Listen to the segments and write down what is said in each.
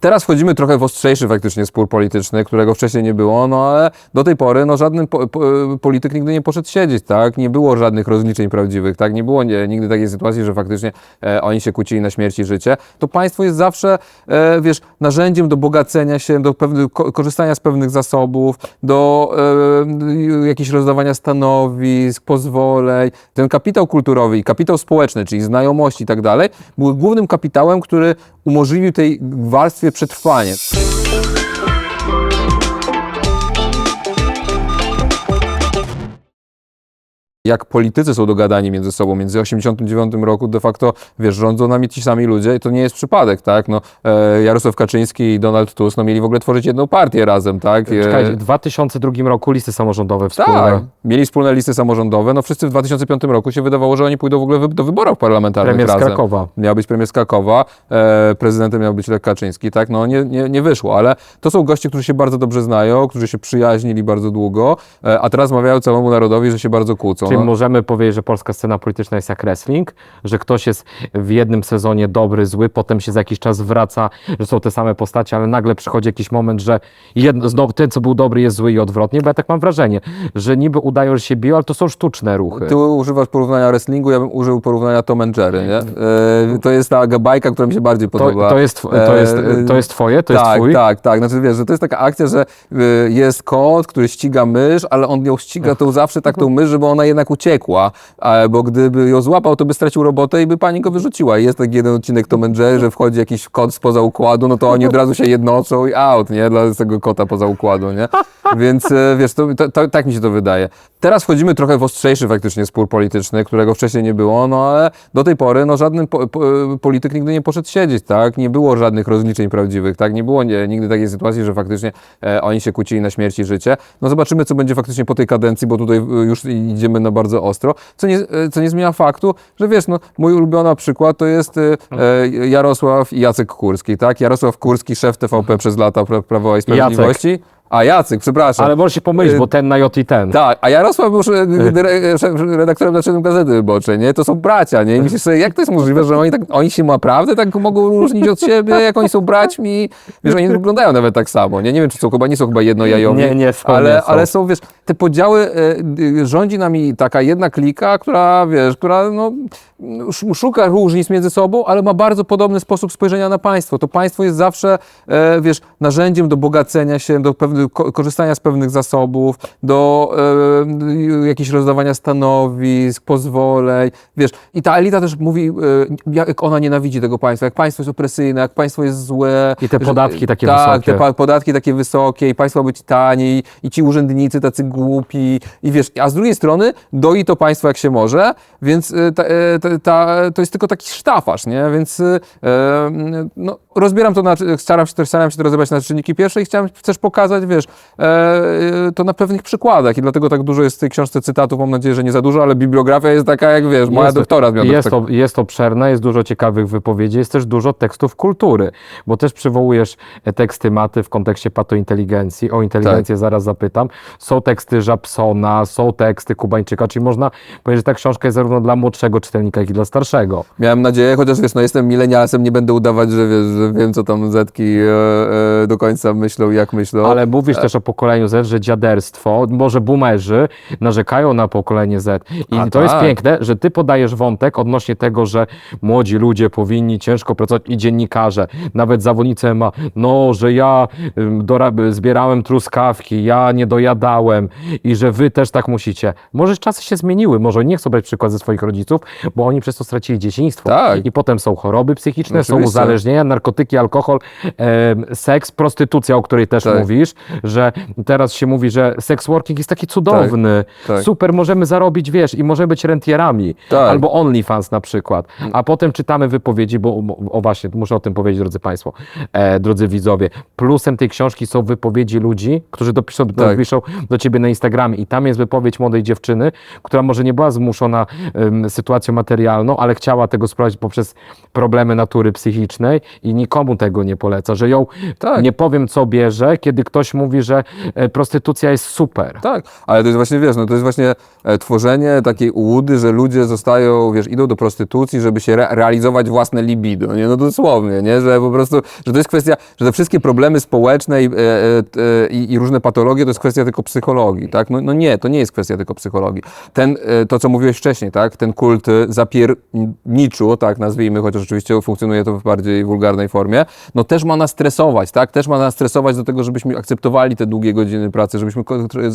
Teraz wchodzimy trochę w ostrzejszy faktycznie spór polityczny, którego wcześniej nie było, no ale do tej pory no, żaden po, po, polityk nigdy nie poszedł siedzieć, tak? Nie było żadnych rozliczeń prawdziwych, tak? Nie było nie, nigdy takiej sytuacji, że faktycznie e, oni się kłócili na śmierć i życie. To państwo jest zawsze, e, wiesz, narzędziem do bogacenia się, do pewnych, ko, korzystania z pewnych zasobów, do e, jakichś rozdawania stanowisk, pozwoleń. Ten kapitał kulturowy i kapitał społeczny, czyli znajomości i tak dalej, był głównym kapitałem, który umożliwił tej warstwie przetrwanie. Jak politycy są dogadani między sobą, między 89 roku de facto, wiesz, rządzą nami ci sami ludzie i to nie jest przypadek, tak, no, e, Jarosław Kaczyński i Donald Tusk, no, mieli w ogóle tworzyć jedną partię razem, tak. E, Czekajcie, w 2002 roku listy samorządowe wspólne. tak, mieli wspólne listy samorządowe, no wszyscy w 2005 roku się wydawało, że oni pójdą w ogóle do wyborów parlamentarnych Premier razem. Krakowa. Miał być premier z Krakowa, e, prezydentem miał być Lech Kaczyński, tak, no nie, nie, nie wyszło, ale to są goście, którzy się bardzo dobrze znają, którzy się przyjaźnili bardzo długo, e, a teraz mawiają całemu narodowi, że się bardzo kłócą. Czyli no. możemy powiedzieć, że polska scena polityczna jest jak wrestling, że ktoś jest w jednym sezonie dobry, zły, potem się za jakiś czas wraca, że są te same postacie, ale nagle przychodzi jakiś moment, że jedno, znowu ten, co był dobry, jest zły i odwrotnie, bo ja tak mam wrażenie, że niby udają, że się biją, ale to są sztuczne ruchy. Ty używasz porównania wrestlingu, ja bym użył porównania Tom and Jerry, nie? E, to jest ta bajka, która mi się bardziej To, podoba. to, jest, to, jest, E, to jest twoje, to tak, jest twój? Tak, tak, Znaczy wiesz, że to jest taka akcja, że y, jest kot, który ściga mysz, ale on ją ściga tą zawsze tak tą mysz, żeby ona jednak uciekła, bo gdyby ją złapał, to by stracił robotę i by pani go wyrzuciła. I jest taki jeden odcinek and Jerry, że wchodzi jakiś kot spoza układu, no to oni od razu się jednoczą i out, nie? Dla tego kota poza układu, nie? Więc e, wiesz, to, to, to, tak mi się to wydaje. Teraz wchodzimy trochę w ostrzejszy faktycznie spór polityczny, którego wcześniej nie było, no ale do tej pory no, żaden po, po, polityk nigdy nie poszedł siedzieć, tak? Nie było żadnych rozliczeń prawdziwych, tak? Nie było nie, nigdy takiej sytuacji, że faktycznie e, oni się kłócili na śmierć i życie. No zobaczymy, co będzie faktycznie po tej kadencji, bo tutaj e, już idziemy na bardzo ostro, co nie, e, co nie zmienia faktu, że wiesz, no, mój ulubiony przykład to jest e, e, Jarosław i Jacek Kurski, tak? Jarosław Kurski, szef TVP przez lata Pra- Prawa i Sprawiedliwości. A Jacek, przepraszam. Ale możesz się pomylić, bo ten na J i ten. Tak, a Jarosław był dyre- szef- redaktorem naczelnym Gazety Wyborczej, nie? To są bracia, nie? I myślisz sobie, jak to jest możliwe, że oni, tak, oni się naprawdę tak mogą różnić od siebie, jak oni są braćmi? Wiesz, oni wyglądają nawet tak samo, nie? Nie wiem, czy są chyba, nie są chyba jednojajowi. Nie, nie są, ale, nie są. ale są, wiesz, te podziały, e, y, rządzi nami taka jedna klika, która, wiesz, która, no, sz- szuka różnic między sobą, ale ma bardzo podobny sposób spojrzenia na państwo. To państwo jest zawsze, e, wiesz, narzędziem do bogacenia się, do pewnych, korzystania z pewnych zasobów, do e, jakichś rozdawania stanowisk, pozwoleń, wiesz. I ta elita też mówi, e, jak ona nienawidzi tego państwa, jak państwo jest opresyjne, jak państwo jest złe. I te że- podatki takie tak, wysokie. te pa- podatki takie wysokie i państwo być tanie i, ci urzędnicy tacy głupi i wiesz, a z drugiej strony doi to państwo jak się może, więc y, ta, y, ta, ta, to jest tylko taki sztafasz, nie? Więc y, e, no, rozbieram to, na, staram się, staram się to rozebrać na czynniki pierwsze i chciałem też pokazać, wiesz, e, y, to na pewnych przykładach i dlatego tak dużo jest w tej książce cytatów, mam nadzieję, że nie za dużo, ale bibliografia jest taka jak, wiesz, moja Jest- doktora miała Jest to, jest obszerne, jest dużo ciekawych wypowiedzi, jest też dużo tekstów kultury, bo też przywołujesz e, teksty Maty w kontekście patointeligencji. O inteligencję Tak. zaraz zapytam. Są teksty Żabsona, są teksty Kubańczyka, czyli można powiedzieć, że ta książka jest zarówno dla młodszego czytelnika, jak i dla starszego. Miałem nadzieję, chociaż wiesz, no jestem milenialsem, nie będę udawać, że wiesz, że wiem, co tam Zetki e, e, do końca myślą, jak myślą. Ale mówisz E. też o pokoleniu Z, że dziaderstwo, może boomerzy narzekają na pokolenie Z. I A to jest tak. piękne, że ty podajesz wątek odnośnie tego, że młodzi ludzie powinni ciężko pracować i dziennikarze, nawet zawodnicy ma, no, że ja ym, dora- zbierałem truskawki, ja nie dojadałem i że wy też tak musicie. Może czasy się zmieniły, może nie chcą brać przykład ze swoich rodziców, bo oni przez to stracili dzieciństwo. Tak. I potem są choroby psychiczne, są Oczywiście. uzależnienia, narkotyki, alkohol, em, seks, prostytucja, o której też Tak. mówisz, że teraz się mówi, że sex working jest taki cudowny, tak. super, możemy zarobić, wiesz, i możemy być rentierami, Tak. albo OnlyFans na przykład, a potem czytamy wypowiedzi, bo o właśnie, muszę o tym powiedzieć, drodzy Państwo, e, drodzy widzowie, plusem tej książki są wypowiedzi ludzi, którzy dopiszą, Tak. dopiszą do Ciebie na Instagramie i tam jest wypowiedź młodej dziewczyny, która może nie była zmuszona sytuacją materialną, ale chciała tego sprawdzić poprzez problemy natury psychicznej i nikomu tego nie poleca, że ją, Tak. nie powiem co bierze, kiedy ktoś mówi, że e, prostytucja jest super. Tak, ale to jest właśnie, wiesz, no to jest właśnie e, tworzenie takiej ułudy, że ludzie zostają, wiesz, idą do prostytucji, żeby się re realizować własne libido, nie? No dosłownie, nie? Że po prostu, że to jest kwestia, że te wszystkie problemy społeczne i, e, i, i różne patologie to jest kwestia tylko psychologii, tak? No, no nie, to nie jest kwestia tylko psychologii. Ten, to co mówiłeś wcześniej, tak? Ten kult zapierniczu, tak nazwijmy, chociaż oczywiście funkcjonuje to w bardziej wulgarnej formie, no też ma nas stresować, tak? Też ma nas stresować do tego, żebyśmy akceptowali te długie godziny pracy, żebyśmy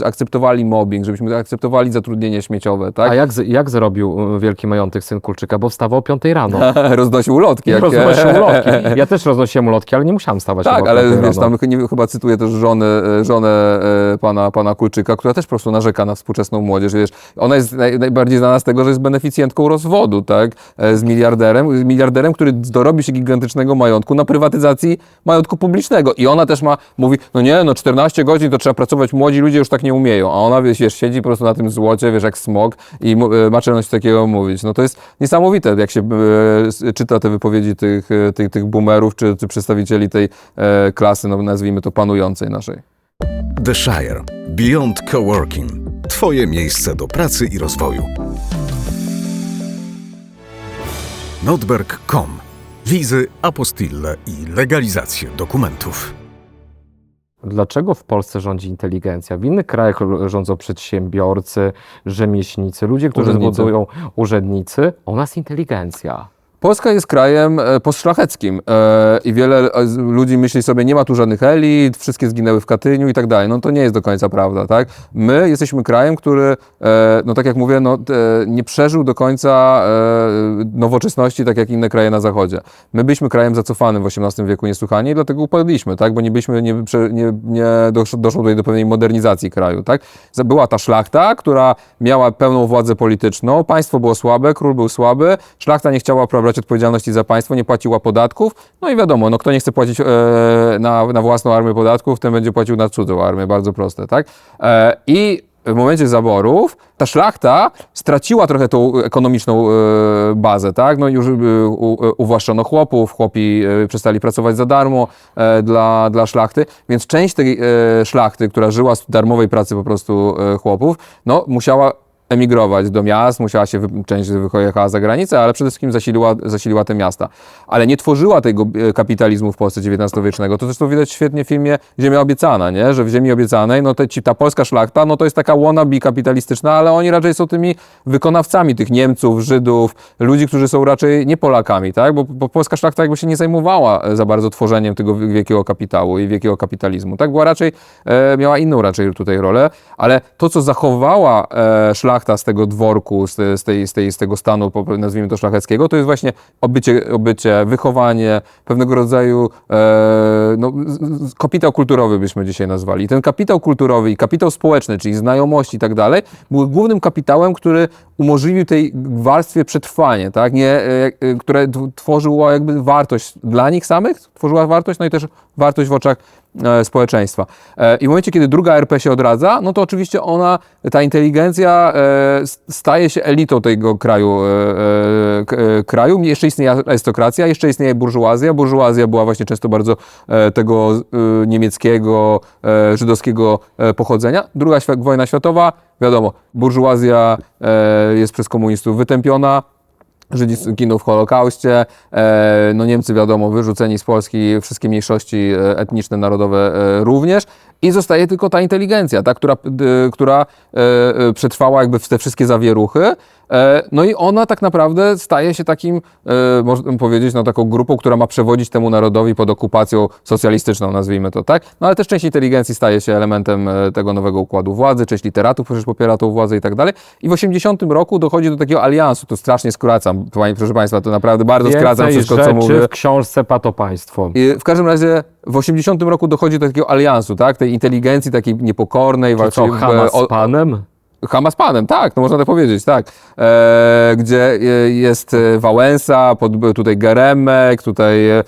akceptowali mobbing, żebyśmy akceptowali zatrudnienie śmieciowe, tak? A jak, jak zrobił e, wielki majątek syn Kulczyka? Bo wstawał o 5 rano. Roznosił ulotki. Jak, Roznosił ulotki. Ja też roznosiłem ulotki, ale nie musiałem wstawać Tak, ale 5 wiesz, rano. tam nie, chyba cytuję też żonę, e, żonę e, pana, pana Kulczyka, która też po prostu narzeka na współczesną młodzież. Wiesz, ona jest naj, najbardziej znana z tego, że jest beneficjentką rozwodu, tak? E, Z miliarderem, z miliarderem, który dorobi się gigantycznego majątku na prywatyzacji majątku publicznego. I ona też ma, mówi, no nie, no 14 godzin to trzeba pracować, młodzi ludzie już tak nie umieją. A ona, wiesz, siedzi po prostu na tym złocie, wiesz, jak smog i e, ma czelność takiego mówić. No to jest niesamowite, jak się e, czyta te wypowiedzi tych, e, tych, tych boomerów, czy, czy przedstawicieli tej klasy, no nazwijmy to panującej naszej. The Shire. Beyond Coworking. Twoje miejsce do pracy i rozwoju. Notberg.com. Wizy, apostille i legalizację dokumentów. Dlaczego w Polsce rządzi inteligencja? W innych krajach rządzą przedsiębiorcy, rzemieślnicy, ludzie, którzy Urzędnicy. zbudują urzędnicy. U nas inteligencja. Polska jest krajem e, postszlacheckim e, i wiele e, ludzi myśli sobie, nie ma tu żadnych elit, wszystkie zginęły w Katyniu i tak dalej. No to nie jest do końca prawda, tak? My jesteśmy krajem, który, no tak jak mówię, no, nie przeżył do końca nowoczesności, tak jak inne kraje na zachodzie. My byliśmy krajem zacofanym w XVIII wieku niesłychanie i dlatego upadliśmy, tak? Bo nie byliśmy, nie, nie, nie dosz, doszło tutaj do pewnej modernizacji kraju, tak? Była ta szlachta, która miała pełną władzę polityczną, państwo było słabe, król był słaby, szlachta nie chciała brać odpowiedzialności za państwo, nie płaciła podatków, no i wiadomo, no kto nie chce płacić e, na, na własną armię podatków, ten będzie płacił na cudzą armię, bardzo proste, tak? E, I w momencie zaborów ta szlachta straciła trochę tą ekonomiczną e, bazę, tak? No już e, u, uwłaszczono chłopów, chłopi e, przestali pracować za darmo e, dla, dla szlachty, więc część tej e, szlachty, która żyła z darmowej pracy po prostu e, chłopów, no musiała emigrować do miast, musiała się, część wyjechała za granicę, ale przede wszystkim zasiliła, zasiliła te miasta. Ale nie tworzyła tego e, kapitalizmu w Polsce XIX-wiecznego. To zresztą widać świetnie w filmie Ziemia Obiecana, nie? że w Ziemi Obiecanej no te, ci, ta polska szlachta no to jest taka wannabe kapitalistyczna, ale oni raczej są tymi wykonawcami tych Niemców, Żydów, ludzi, którzy są raczej nie Polakami, tak? bo, bo polska szlachta jakby się nie zajmowała e, za bardzo tworzeniem tego wielkiego kapitału i wielkiego kapitalizmu. Tak była raczej, e, miała inną raczej tutaj rolę, ale to, co zachowała e, szlachta z tego dworku, z, z, tej, z, tej, z tego stanu, nazwijmy to szlacheckiego, to jest właśnie obycie, obycie wychowanie, pewnego rodzaju e, no, kapitał kulturowy byśmy dzisiaj nazwali. Ten kapitał kulturowy i kapitał społeczny, czyli znajomości i tak dalej, był głównym kapitałem, który umożliwił tej warstwie przetrwanie, tak? Nie, e, e, które tworzyło jakby wartość dla nich samych, tworzyła wartość, no i też wartość w oczach społeczeństwa. E, I w momencie, kiedy druga RP się odradza, no to oczywiście ona, ta inteligencja e, staje się elitą tego kraju, e, e, e, kraju. Jeszcze istnieje arystokracja, jeszcze istnieje burżuazja. Burżuazja była właśnie często bardzo e, tego e, niemieckiego, e, żydowskiego e, pochodzenia. Druga wojna światowa, wiadomo, burżuazja e, jest przez komunistów wytępiona, Żydzi giną w Holokauście, e, no Niemcy wiadomo, wyrzuceni z Polski, wszystkie mniejszości e, etniczne, narodowe e, również. I zostaje tylko ta inteligencja, ta, która, która przetrwała jakby w te wszystkie zawieruchy, no i ona tak naprawdę staje się takim, e, można powiedzieć, no taką grupą, która ma przewodzić temu narodowi pod okupacją socjalistyczną, nazwijmy to, tak? No ale też część inteligencji staje się elementem e, tego nowego układu władzy, część literatów przecież popiera tą władzę i tak dalej. I w 80 roku dochodzi do takiego aliansu, to strasznie skracam, panie- proszę państwa, to naprawdę bardzo skracam Więcej wszystko, co mówię. w książce Pato Państwo. I w każdym razie w 80 roku dochodzi do takiego aliansu, tak? Tej inteligencji takiej niepokornej, walczącej o- z panem? Chama z panem, tak, no można tak powiedzieć, tak. E, gdzie e, jest e, Wałęsa, pod, tutaj Geremek, tutaj e,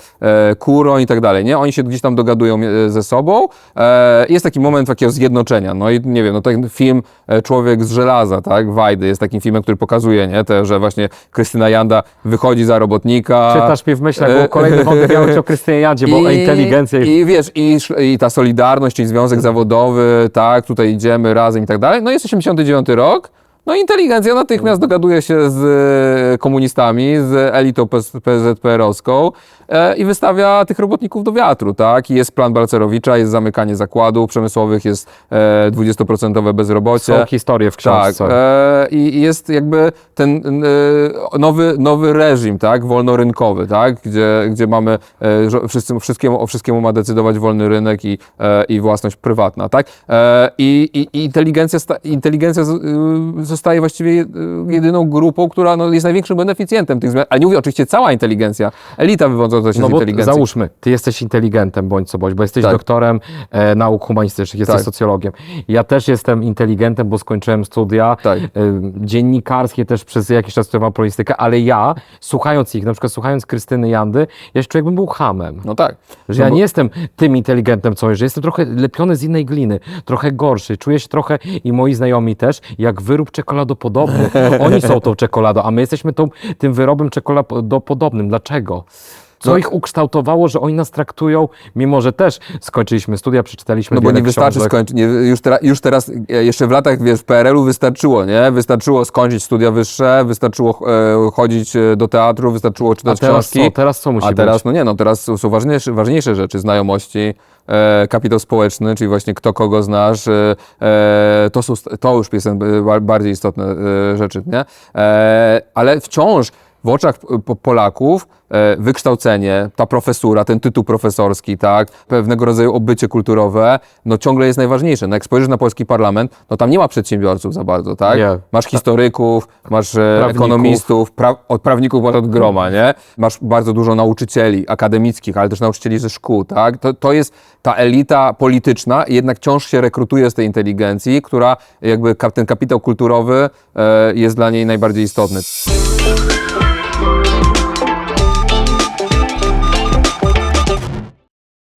Kuroń i tak dalej, nie? Oni się gdzieś tam dogadują e, ze sobą. E, jest taki moment takiego zjednoczenia, no i nie wiem, no ten film e, Człowiek z żelaza, tak, Wajdy jest takim filmem, który pokazuje, nie, te, że właśnie Krystyna Janda wychodzi za robotnika. Czytasz mnie w myślach, bo E, kolejny wątek miał być o Krystynie Jadzie, bo o inteligencja i... I wiesz, i, i ta solidarność, czyli związek zawodowy, tak, tutaj idziemy razem i tak dalej. No jest 89 rok. No inteligencja natychmiast dogaduje się z e, komunistami, z elitą PZPR-owską e, i wystawia tych robotników do wiatru, tak? I jest plan Balcerowicza, jest zamykanie zakładów przemysłowych, jest e, 20% bezrobocie. Są historie w Tak, książce. e, i jest jakby ten e, nowy, nowy reżim, tak, wolnorynkowy, tak, gdzie, gdzie mamy, e, wszyscy, wszystkiemu, o wszystkiemu ma decydować wolny rynek i, e, i własność prywatna, tak, e, i, i, inteligencja, inteligencja y, zostaje właściwie y, jedyną grupą, która no, jest największym beneficjentem tych zmian, ale nie mówię oczywiście cała inteligencja, elita wywodząca się No z inteligencji. załóżmy, ty jesteś inteligentem bądź co bądź, bo jesteś Tak. doktorem e, nauk humanistycznych, jesteś Tak. socjologiem. Ja też jestem inteligentem, bo skończyłem studia Tak. e, dziennikarskie, też przez jakiś czas studiowałem polonistykę, ale ja, słuchając ich, na przykład słuchając Krystyny Jandy, ja się czuję jakbym był hamem. No tak. Że No ja bo- nie jestem tym inteligentem, co że jestem trochę lepiony z innej gliny, trochę gorszy. Czuję się trochę, i moi znajomi też, jak wyrób czekoladopodobny. Oni są tą czekoladą, a my jesteśmy tą, tym wyrobem czekoladopodobnym. Dlaczego? Co No- ich ukształtowało, że oni nas traktują, mimo że też skończyliśmy studia, przeczytaliśmy No bo nie wystarczy skończyć, już, teraz, już teraz, e, jeszcze w latach, wiesz, PRL-u wystarczyło, nie? Wystarczyło skończyć studia wyższe, wystarczyło e, chodzić e, do teatru, wystarczyło A czytać teraz książki. co? Teraz co musi A teraz, być? no nie, no teraz są- ważniejsze, ważniejsze rzeczy, znajomości, e, kapitał społeczny, czyli właśnie kto kogo znasz, e, to, są, to już jest e, ba- bardziej istotne rzeczy, nie? Ale wciąż w oczach po- Polaków wykształcenie, ta profesura, ten tytuł profesorski, tak, pewnego rodzaju obycie kulturowe, no ciągle jest najważniejsze. No jak spojrzysz na polski parlament, no tam nie ma przedsiębiorców za bardzo, tak? Nie. Masz historyków, masz e, Prawników. ekonomistów, pra, od prawników masz od groma, nie? Masz bardzo dużo nauczycieli akademickich, ale też nauczycieli ze szkół, tak? To, to jest ta elita polityczna, jednak wciąż się rekrutuje z tej inteligencji, która jakby ten kapitał kulturowy e, jest dla niej najbardziej istotny.